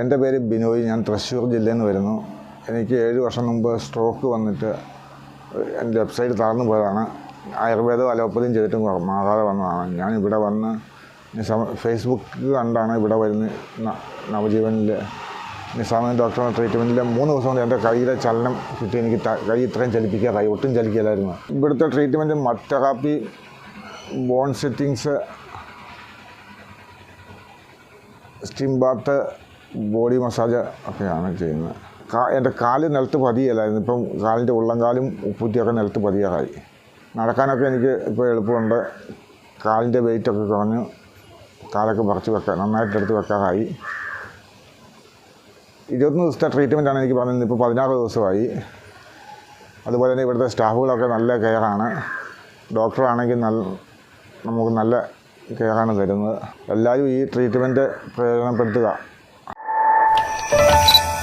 എന്റെ പേര് ബിനോയ്. ഞാൻ തൃശ്ശൂർ ജില്ലയിൽ നിന്ന് വരുന്നു. എനിക്ക് ഏഴ് വർഷം മുമ്പ് സ്ട്രോക്ക് വന്നിട്ട് എന്റെ വെബ്സൈറ്റ് സൈഡ് പോയതാണ്. ആയുർവേദവും അലോപ്പതിയും ചെയ്തിട്ടും മാറാതെ വന്നതാണ്. ഞാൻ ഇവിടെ വന്ന് ഫേസ്ബുക്ക് കണ്ടാണ് ഇവിടെ വരുന്ന നവജീവനിൽ നിസാമിൻ ഡോക്ടറുടെ ട്രീറ്റ്മെന്റിൽ മൂന്ന് ദിവസം കൊണ്ട് എന്റെ കൈയുടെ ചലനം കിട്ടി എനിക്ക് കൈ ഇത്രയും ചലിപ്പിക്കാറായി ഒട്ടും ചലിക്കില്ലായിരുന്നു ഇവിടുത്തെ treatment therapy bone settings steam bath body massage ഒക്കെയാണ് ചെയ്യുന്നത്. കാ എന്റെ കാൽ നിലത്ത് പതിയല്ലായിരുന്നു. ഇപ്പം കാലിന്റെ ഉള്ളംകാലും ഉപ്പുറ്റിയൊക്കെ നിലത്ത് പതിയാറായി. നടക്കാനൊക്കെ എനിക്ക് ഇപ്പോൾ എളുപ്പമുണ്ട്. കാലിന്റെ വെയിറ്റൊക്കെ കുറഞ്ഞു കാലൊക്കെ പറിച്ച് വെക്കാൻ നന്നായിട്ട് എടുത്ത് വെക്കാറായി. ഇരുപത്തൊന്ന് ദിവസത്തെ ട്രീറ്റ്മെന്റാണ് എനിക്ക് പറഞ്ഞത് ഇപ്പോൾ പതിനാറ് ദിവസമായി. അതുപോലെ തന്നെ ഇവിടുത്തെ സ്റ്റാഫുകളൊക്കെ നല്ല കെയറാണ്. ഡോക്ടറാണെങ്കിൽ നല്ല നമുക്ക് നല്ല കെയറാണ് തരുന്നത്. എല്ലാവരും ഈ ട്രീറ്റ്മെന്റ് പ്രയോജനപ്പെടുത്തുക. Música